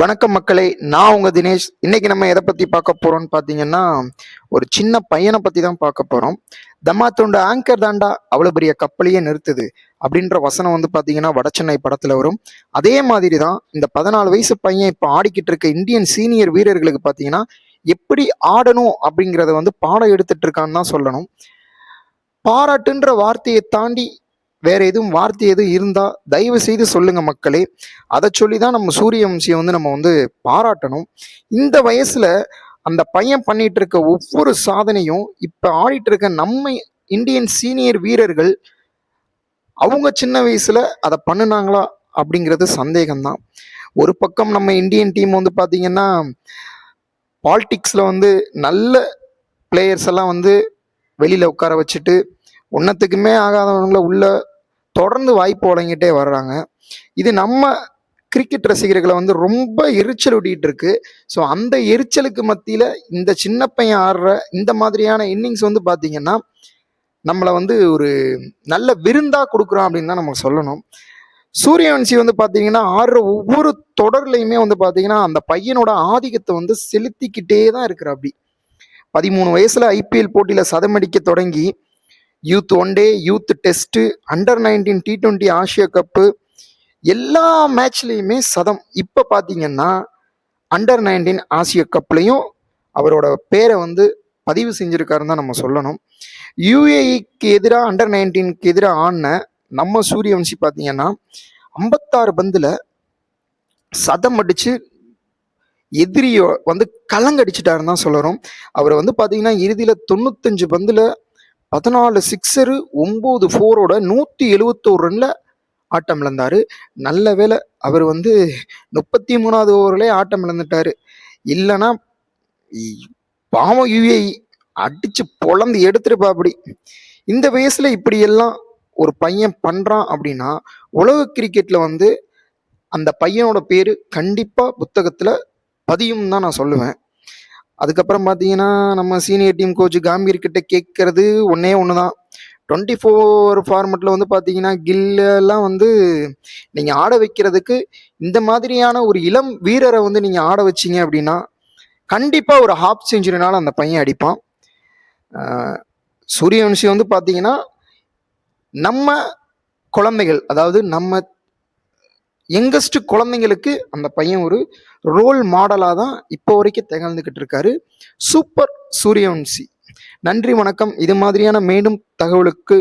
வணக்கம் மக்களே நான் உங்க தினேஷ். இன்னைக்கு நம்ம எதை பத்தி பார்க்க போறோம்னு பாத்தீங்கன்னா ஒரு சின்ன பையனை பத்தி தான் பார்க்க போறோம். தம்மாத்தோண்ட ஆங்கர் தாண்டா அவ்வளவு பெரிய கப்பலையே நிறுத்துது அப்படின்ற வசனம் வந்து பாத்தீங்கன்னா வடச்சென்னை படத்துல வரும். அதே மாதிரி தான் இந்த பதினாலு வயசு பையன் இப்போ ஆடிக்கிட்டு இருக்க இந்தியன் சீனியர் வீரர்களுக்கு பாத்தீங்கன்னா எப்படி ஆடணும் அப்படிங்கிறத வந்து பாடம் எடுத்துட்டு இருக்கான்னு தான் சொல்லணும். பாராட்டுன்ற வார்த்தையை தாண்டி வேற எதுவும் வார்த்தை எதுவும் இருந்தா தயவு செய்து சொல்லுங்க மக்களே. அதை சொல்லி தான் நம்ம சூரியவம்சியை வந்து நம்ம வந்து பாராட்டணும். இந்த வயசுல அந்த பையன் பண்ணிட்டு இருக்க ஒவ்வொரு சாதனையும் இப்ப ஆடிட்டு இருக்க நம்ம இந்தியன் சீனியர் வீரர்கள் அவங்க சின்ன வயசுல அதை பண்ணுனாங்களா அப்படிங்கிறது சந்தேகம்தான். ஒரு பக்கம் நம்ம இந்தியன் டீம் வந்து பாத்தீங்கன்னா பாலிடிக்ஸ்ல வந்து நல்ல பிளேயர்ஸ் எல்லாம் வந்து வெளியில உட்கார வச்சுட்டு ஒன்னத்துக்குமே ஆகாதவங்கள உள்ள தொடர்ந்து வாய்ப்பு வழங்கிட்டே வர்றாங்க. இது நம்ம கிரிக்கெட் ரசிகர்களை வந்து ரொம்ப எரிச்சல் ஊட்டிட்டு இருக்கு. ஸோ அந்த எரிச்சலுக்கு மத்தியில் இந்த சின்ன பையன் ஆடுற இந்த மாதிரியான இன்னிங்ஸ் வந்து பார்த்தீங்கன்னா நம்மளை வந்து ஒரு நல்ல விருந்தாக கொடுக்குறோம் அப்படின்னு தான் நம்ம சொல்லணும். சூரியவன்சி வந்து பார்த்தீங்கன்னா ஆடுற ஒவ்வொரு தொடர்லையுமே வந்து பார்த்தீங்கன்னா அந்த பையனோட ஆதிக்கத்தை வந்து செலுத்திக்கிட்டே தான் இருக்கிற அப்படி பதிமூணு வயசில் ஐபிஎல் போட்டியில் சதமடிக்க தொடங்கி youth one day youth test under nineteen T twenty Asia cup எல்லா மேட்ச்லேயுமே சதம். இப்போ பார்த்தீங்கன்னா அண்டர் நைன்டீன் ஆசிய கப்லையும் அவரோட பேரை வந்து பதிவு செஞ்சுருக்காருன்னு தான் நம்ம சொல்லணும். யூஏஇக்கு எதிராக அண்டர் நைன்டீனுக்கு எதிராக ஆடின நம்ம சூரியவன்சி பார்த்தீங்கன்னா ஐம்பத்தாறு பந்தில் சதம் அடித்து எதிரியோ வந்து கலங்கடிச்சிட்டாருன்னு தான் சொல்லணும். அவர் வந்து பார்த்தீங்கன்னா இறுதியில் தொண்ணூத்தஞ்சு பந்தில் பதினாலு சிக்ஸரு ஒம்பது ஃபோரோட நூற்றி எழுவத்தோரு ரனில் ஆட்டம் இழந்தார். நல்ல வேளை அவர் வந்து முப்பத்தி மூணாவது ஓவரிலே ஆட்டம் இழந்துட்டார். இல்லைன்னா இ- பாவம் யுஏஇ அடிச்சு பொழந்து எடுத்துருப்பா அப்படி. இந்த வயசில் இப்படியெல்லாம் ஒரு பையன் பண்ணுறான் அப்படின்னா உலக கிரிக்கெட்டில் வந்து அந்த பையனோட பேர் கண்டிப்பாக புத்தகத்தில் பதியும் தான் நான் சொல்லுவேன். அதுக்கப்புறம் பார்த்தீங்கன்னா நம்ம சீனியர் டீம் கோச் காம்பீர் கிட்ட கேட்கறது ஒன்றே ஒன்று தான் டுவெண்ட்டி ஃபோர் ஃபார்மெட்டில் வந்து பார்த்தீங்கன்னா கில்லெல்லாம் வந்து நீங்கள் ஆட வைக்கிறதுக்கு இந்த மாதிரியான ஒரு இளம் வீரரை வந்து நீங்கள் ஆட வச்சீங்க அப்படின்னா கண்டிப்பாக ஒரு ஹாஃப் செஞ்சுரினால அந்த பையன் அடிப்பான். ஆஹ் சூரியவன்சி வந்து பார்த்தீங்கன்னா நம்ம குழந்தைகள் அதாவது நம்ம யங்கஸ்ட் குழந்தைங்களுக்கு அந்த பையன் ஒரு ரோல் மாடலாக தான் இப்போ வரைக்கும் திகழ்ந்துக்கிட்டு இருக்காரு. சூப்பர் சூரியவன்சி. நன்றி வணக்கம். இது மாதிரியான மேலும் தகவலுக்கு